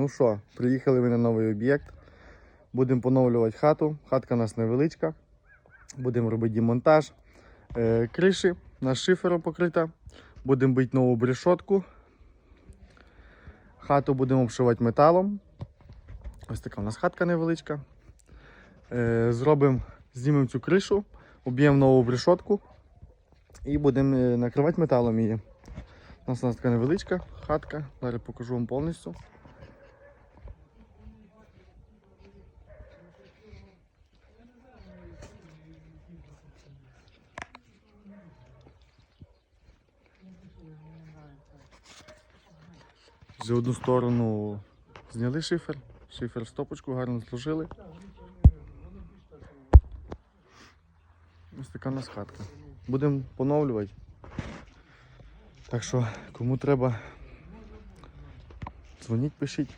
Ну що, приїхали ми на новий об'єкт. Будемо поновлювати хату. Хатка у нас невеличка. Будемо робити демонтаж е, криші, на шифером покрита. Будемо бити нову брешотку. Хату будемо обшивати металом. Ось така у нас хатка невеличка. Е, зробимо, знімемо цю кришу, об'ємо нову брешотку і будемо е, накривати металом її. У нас у нас така невеличка хатка. Зараз покажу вам повністю. Вже одну сторону зняли шифер, шифер в стопочку гарно зложили. Ось така нас хатка. Будемо поновлювати. Так що, кому треба, дзвоніть, пишіть.